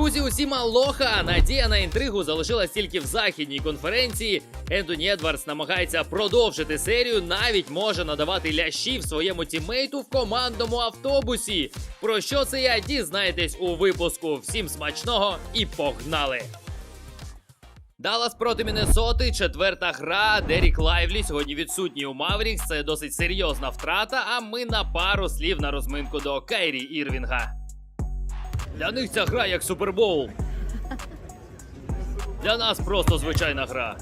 Друзі, усім алоха! Надія на інтригу залишилась тільки в західній конференції. Ентоні Едвардс намагається продовжити серію, навіть може надавати лящів своєму тіммейту в командному автобусі. Про що це я дізнаєтесь у випуску. Всім смачного і погнали! Даллас проти Міннесоти, четверта гра. Дерік Лайвлі сьогодні відсутній у Маврікс. Це досить серйозна втрата. А ми на пару слів на розминку до Кайрі Ірвінга. Для них ця гра як Супербоул. Для нас просто звичайна гра.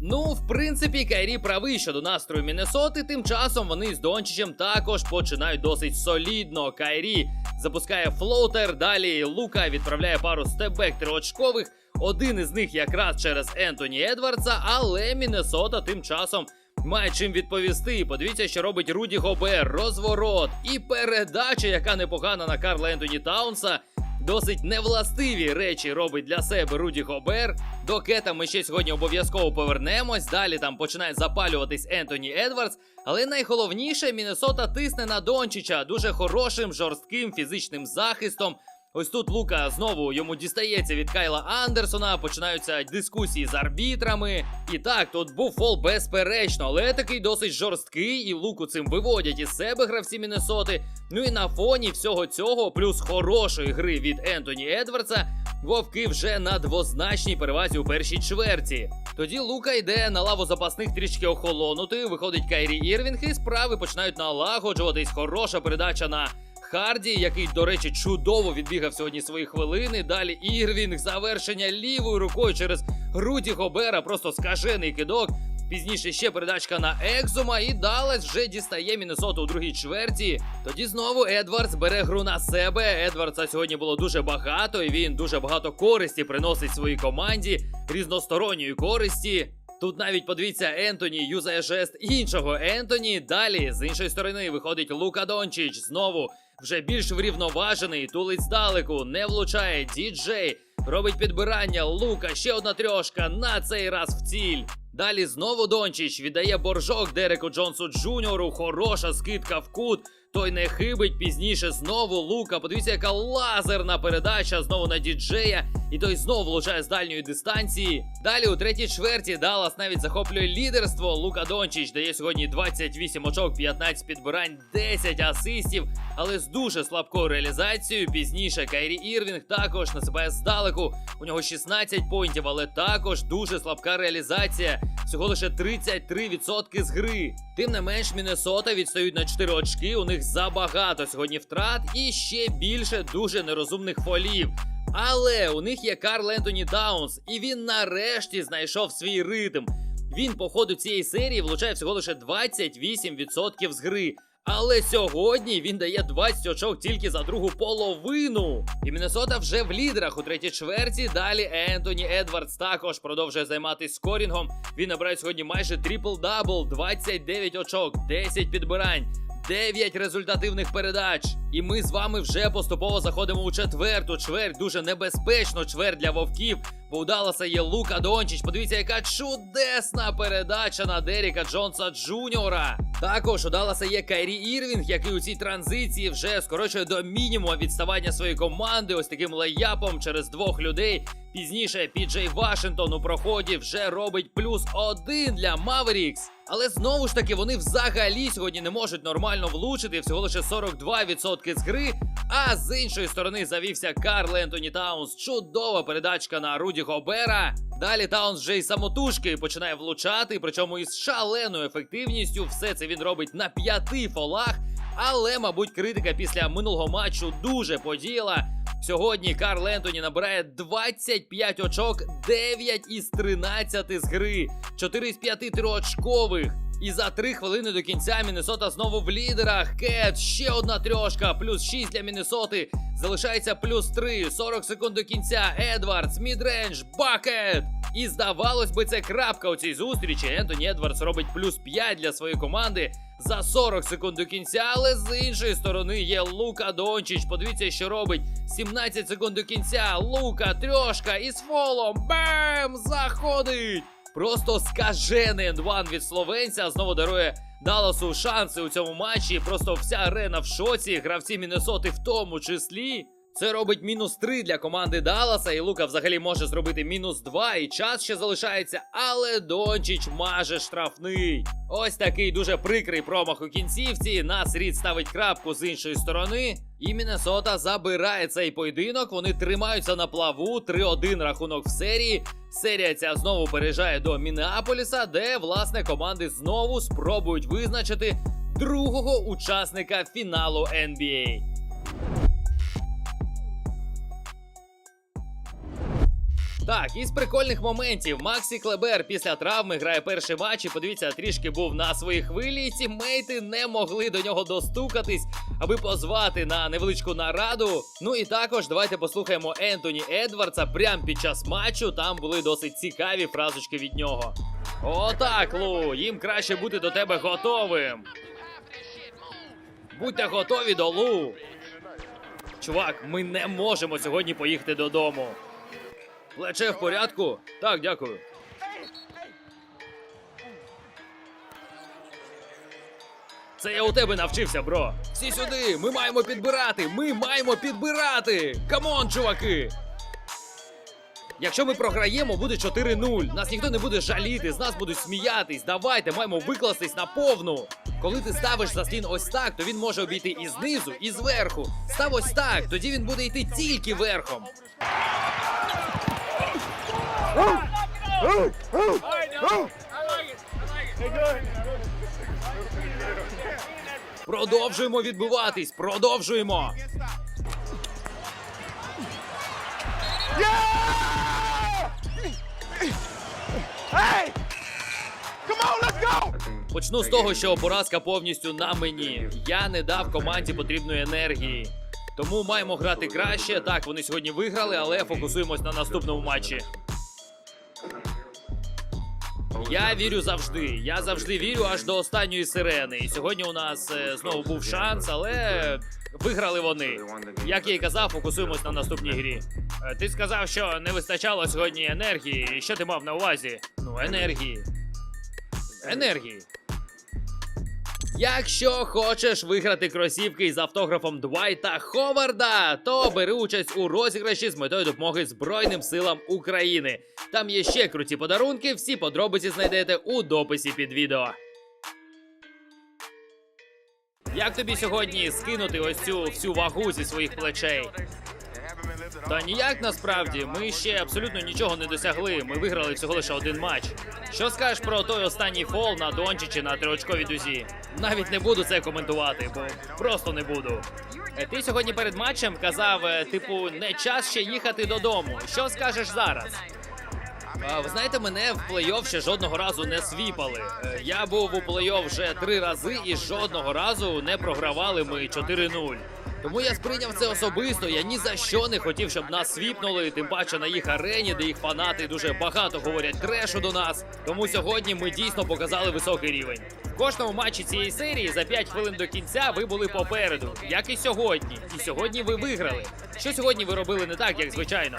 Ну, в принципі, Кайрі правий щодо настрою Міннесоти. Тим часом вони з Дончичем також починають досить солідно. Кайрі запускає флоутер. Далі Лука відправляє пару степбек триочкових. Один із них якраз через Ентоні Едвардса, але Міннесота тим часом має чим відповісти. Подивіться, що робить Руді Гобер, розворот і передача, яка непогана на Карла Ентоні Таунса. Досить невластиві речі робить для себе Руді Гобер. До кета ми ще сьогодні обов'язково повернемось. Далі там починає запалюватись Ентоні Едвардс. Але найголовніше Міннесота тисне на Дончича дуже хорошим, жорстким фізичним захистом. Ось тут Лука знову йому дістається від Кайла Андерсона, починаються дискусії з арбітрами. І так, тут був фол безперечно, але такий досить жорсткий, і Луку цим виводять із себе гравці Міннесоти. Ну і на фоні всього цього, плюс хорошої гри від Ентоні Едвардса, вовки вже на двозначній перевазі у першій чверті. Тоді Лука йде на лаву запасних трішки охолонути. Виходить Кайрі Ірвінг, і справи починають налагоджуватись. Хороша передача на. Харді, який, до речі, чудово відбігав сьогодні свої хвилини. Далі Ірвінг, завершення лівою рукою через груді Гобера, просто скажений кидок. Пізніше ще передачка на Екзума, і Даллас вже дістає Міннесоту у другій чверті. Тоді знову Едвардс бере гру на себе. Едвардса сьогодні було дуже багато, і він дуже багато користі приносить своїй команді, різносторонньої користі. Тут навіть подивіться, Ентоні юзає жест іншого Ентоні. Далі з іншої сторони виходить Лука Дончич. Знову вже більш врівноважений, тулить здалеку, не влучає. Діджей робить підбирання. Лука, ще одна трьошка. На цей раз в ціль. Далі знову Дончич віддає боржок Дереку Джонсу Джуніору. Хороша скидка в кут. Той не хибить пізніше знову Лука. Подивіться, яка лазерна передача знову на діджея. І той знову влучає з дальньої дистанції. Далі у третій чверті Даллас навіть захоплює лідерство. Лука Дончич дає сьогодні 28 очок, 15 підбирань, 10 асистів, але з дуже слабкою реалізацією. Пізніше Кайрі Ірвінг також насипає здалеку. У нього 16 поінтів, але також дуже слабка реалізація. Всього лише 33% з гри. Тим не менш, Міннесота відстають на 4 очки. У них забагато сьогодні втрат і ще більше дуже нерозумних фолів. Але у них є Карл Ентоні Даунс, і він нарешті знайшов свій ритм. Він по ходу цієї серії влучає всього лише 28% з гри. Але сьогодні він дає 20 очок тільки за другу половину. І Міннесота вже в лідерах у третій чверті. Далі Ентоні Едвардс також продовжує займатися скорінгом. Він набирає сьогодні майже трипл-дабл, 29 очок, 10 підбирань. 9 результативних передач. І ми з вами вже поступово заходимо у четверту чверть. Дуже небезпечну чверть для вовків. Бо у Далласа є Лука Дончич. Подивіться, яка чудесна передача на Деріка Джонса Джуніора. Також у Далласа є Кайрі Ірвінг, який у цій транзиції вже скорочує до мінімуму відставання своєї команди. Ось таким леяпом через двох людей. Пізніше Піджей Вашингтон у проході вже робить плюс один для Маверікс. Але знову ж таки вони взагалі сьогодні не можуть нормально влучити всього лише 42% з гри. А з іншої сторони завівся Карл Ентоні Таунс. Чудова передачка на Руді Гобера. Далі Таунс вже й самотужки починає влучати, причому із шаленою ефективністю. Все це він робить на п'яти фолах. Але, мабуть, критика після минулого матчу дуже подіяла. Сьогодні Карл Ентоні набирає 25 очок, 9 із 13 з гри, 4 з 5 триочкових. І за 3 хвилини до кінця Міннесота знову в лідерах. Кет, ще одна трьошка, плюс 6 для Міннесоти. Залишається плюс 3, 40 секунд до кінця. Едвардс, мідрендж, бакет. І здавалось би, це крапка у цій зустрічі. Ентоні Едвардс робить плюс 5 для своєї команди за 40 секунд до кінця, але з іншої сторони є Лука Дончич. Подивіться, що робить. 17 секунд до кінця. Лука, трьошка із фолом. Бем! Заходить! Просто скажений ендван від словенця знову дарує Далласу шанси у цьому матчі. Просто вся арена в шоці, гравці Міннесоти в тому числі. Це робить мінус 3 для команди Далласа, і Лука взагалі може зробити мінус 2, і час ще залишається, але Дончич маже штрафний. Ось такий дуже прикрий промах у кінцівці. Нас Рід ставить крапку з іншої сторони. І Міннесота забирає цей поєдинок. Вони тримаються на плаву. 3-1 рахунок в серії. Серія ця знову переїжджає до Мінеаполіса, де власне команди знову спробують визначити другого учасника фіналу NBA. Так, із прикольних моментів Максі Клебер після травми грає перший матч. І подивіться, трішки був на своїй хвилі. і Тіммейти не могли до нього достукатись, аби позвати на невеличку нараду. Ну і також давайте послухаємо Ентоні Едвардса прямо під час матчу. Там були досить цікаві фразочки від нього. Отак, Лу, їм краще бути до тебе готовим. Будьте готові до Лу. Чувак, ми не можемо сьогодні поїхати додому. Плече в порядку? Так, дякую. Це я у тебе навчився, бро. Всі сюди! Ми маємо підбирати! Ми маємо підбирати! Камон, чуваки! Якщо ми програємо, буде 4-0. Нас ніхто не буде жаліти, з нас будуть сміятись. Давайте маємо викластись на повну. Коли ти ставиш заслін ось так, то він може обійти і знизу, і зверху. Став ось так, тоді він буде йти тільки верхом. Продовжуємо відбиватись, продовжуємо. Hey! Come on, let's go! Почну з того, що поразка повністю на мені. Я не дав команді потрібної енергії. Тому маємо грати краще. Так, вони сьогодні виграли, але фокусуємось на наступному матчі. Я вірю завжди. Я завжди вірю аж до останньої сирени. І сьогодні у нас е, знову був шанс, але виграли вони. Як я і казав, фокусуємось на наступній грі. Е, Ти сказав, що не вистачало сьогодні енергії. Що ти мав на увазі? Ну, енергії. Енергії. Якщо хочеш виграти кросівки з автографом Двайта Ховарда, то бери участь у розіграші з метою допомоги Збройним силам України. Там є ще круті подарунки, всі подробиці знайдете у дописі під відео. Як тобі сьогодні скинути ось цю всю вагу зі своїх плечей? Та ніяк насправді ми ще абсолютно нічого не досягли. Ми виграли всього лише один матч. Що скажеш про той останній фол на Дончичі на триочковій дузі? Навіть не буду це коментувати, бо просто не буду. Е, Ти сьогодні перед матчем казав, е, типу, не час ще їхати додому. Що скажеш зараз? Ви знаєте, мене в плей-офф ще жодного разу не свіпали. Е, Я був у плей-офф вже три рази і жодного разу не програвали ми 4-0. Тому я сприйняв це особисто. Я ні за що не хотів, щоб нас свіпнули, тим паче на їх арені, де їх фанати дуже багато говорять трешу до нас. Тому сьогодні ми дійсно показали високий рівень. В кожному матчі цієї серії за 5 хвилин до кінця ви були попереду, як і сьогодні. І сьогодні ви виграли. Що сьогодні ви робили не так, як звичайно?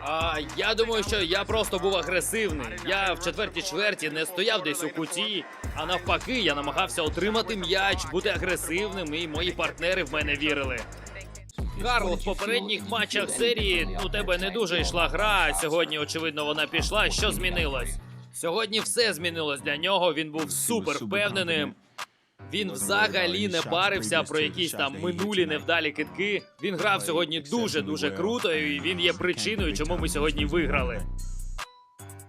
А я думаю, що я просто був агресивний. Я в четвертій чверті не стояв десь у куті, а навпаки, я намагався отримати м'яч, бути агресивним, і мої партнери в мене вірили. Карл, в попередніх матчах серії у тебе не дуже йшла гра. а Сьогодні, очевидно, вона пішла. Що змінилось? Сьогодні все змінилось для нього. Він був супер впевненим. Він взагалі не парився про якісь там минулі невдалі китки. Він грав сьогодні дуже дуже круто, і він є причиною, чому ми сьогодні виграли.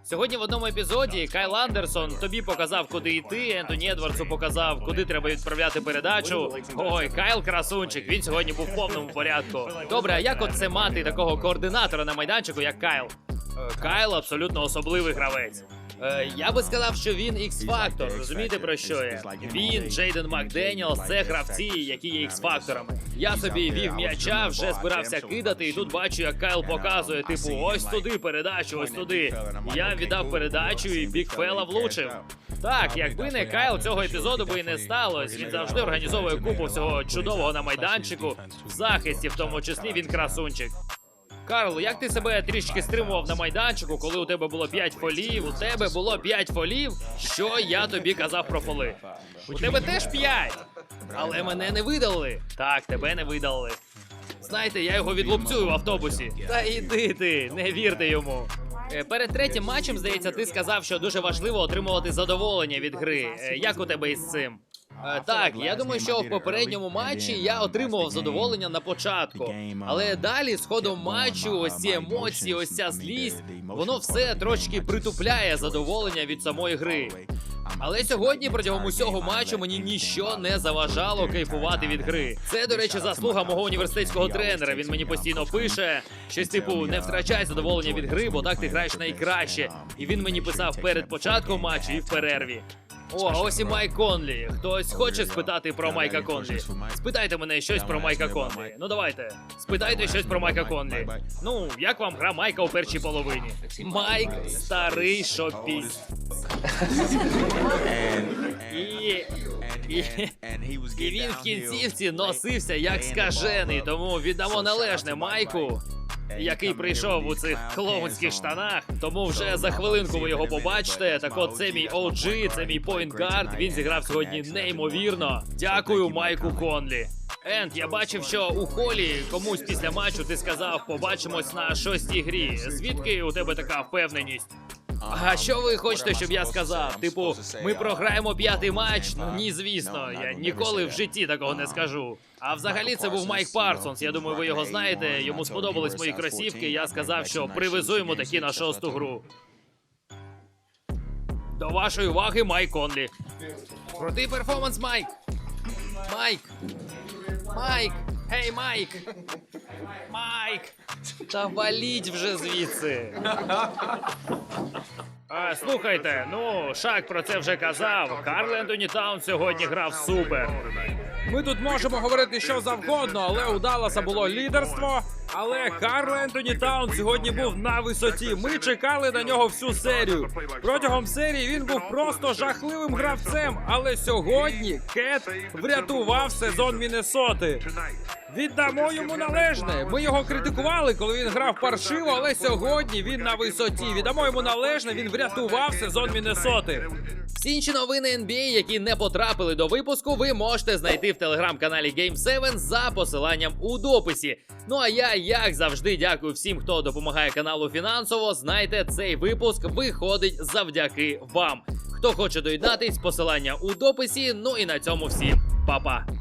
Сьогодні в одному епізоді Кайл Андерсон тобі показав, куди йти. Ентоні Едвардсу показав, куди треба відправляти передачу. Ой, Кайл красунчик. Він сьогодні був в повному порядку. Добре, а як от це мати такого координатора на майданчику, як Кайл? Е, Кайл абсолютно особливий гравець. Е, я би сказав, що він X-фактор. Розумієте про що я? Він, Джейден Макденіелс, це гравці, які є X-факторами. Я собі вів м'яча, вже збирався кидати, і тут бачу, як Кайл показує, типу, ось туди передачу, ось туди. Я віддав передачу, і Бікфела влучив. Так, якби не Кайл, цього епізоду би і не сталося. Він завжди організовує купу всього чудового на майданчику, в захисті, в тому числі він красунчик. Карл, як ти себе трішки стримував на майданчику, коли у тебе було 5 фолів, у тебе було 5 фолів? Що я тобі казав про фоли? У тебе теж 5! Але мене не видали. Так, тебе не видали. Знаєте, я його відлупцюю в автобусі. Та іди ти, не вірте йому. Е, Перед третім матчем, здається, ти сказав, що дуже важливо отримувати задоволення від гри. Е, Як у тебе із цим? Е, Так, я думаю, що в попередньому матчі я отримував задоволення на початку. Але далі, з ходом матчу, ось ці емоції, ось ця злість, воно все трошки притупляє задоволення від самої гри. Але сьогодні протягом усього матчу мені ніщо не заважало кайфувати від гри. Це, до речі, заслуга мого університетського тренера. Він мені постійно пише щось типу не втрачай задоволення від гри, бо так ти граєш найкраще. І він мені писав перед початком матчу і в перерві. О, а ось і Майк Конлі. Хтось хоче спитати про Майка Конлі? Спитайте мене щось про Майка Конлі. Ну давайте, спитайте щось про Майка Конлі. Ну, як вам гра Майка у першій половині? Майк старий шопіст. І, і, і він в кінцівці носився як скажений, тому віддамо належне Майку. Який прийшов у цих клоунських штанах, тому вже за хвилинку ви його побачите. Так от це мій OG, це мій поінтгард. Він зіграв сьогодні неймовірно. Дякую, Майку Конлі. Енд, я бачив, що у холі комусь після матчу ти сказав, побачимось на шостій грі. Звідки у тебе така впевненість? А що ви хочете, щоб я сказав? Типу, ми програємо п'ятий матч? Ну ні, звісно, я ніколи в житті такого не скажу. А взагалі це був Майк Парсонс. Я думаю, ви його знаєте. Йому сподобались мої кросівки. Я сказав, що привезу йому такі на шосту гру. До вашої уваги, Майк Конлі. Крутий перформанс, Майк. Майк. Майк. Гей, Майк. Майк. Та валіть вже звідси. А, слухайте, ну, Шак про це вже казав. Карл Ентоні Таун сьогодні грав супер. Ми тут можемо говорити що завгодно, але у Далласа було лідерство. Але Карл Ентоні Таун сьогодні був на висоті. Ми чекали на нього всю серію. Протягом серії він був просто жахливим гравцем. Але сьогодні Кет врятував сезон Міннесоти. Віддамо йому належне. Ми його критикували, коли він грав паршиво, але сьогодні він на висоті. Віддамо йому належне. Він врятував сезон Міннесоти. Всі інші новини NBA, які не потрапили до випуску, ви можете знайти в телеграм-каналі Game 7 за посиланням у дописі. Ну а я, як завжди, дякую всім, хто допомагає каналу фінансово. Знайте, цей випуск виходить завдяки вам. Хто хоче доєднатись, посилання у дописі. Ну і на цьому всім па-па.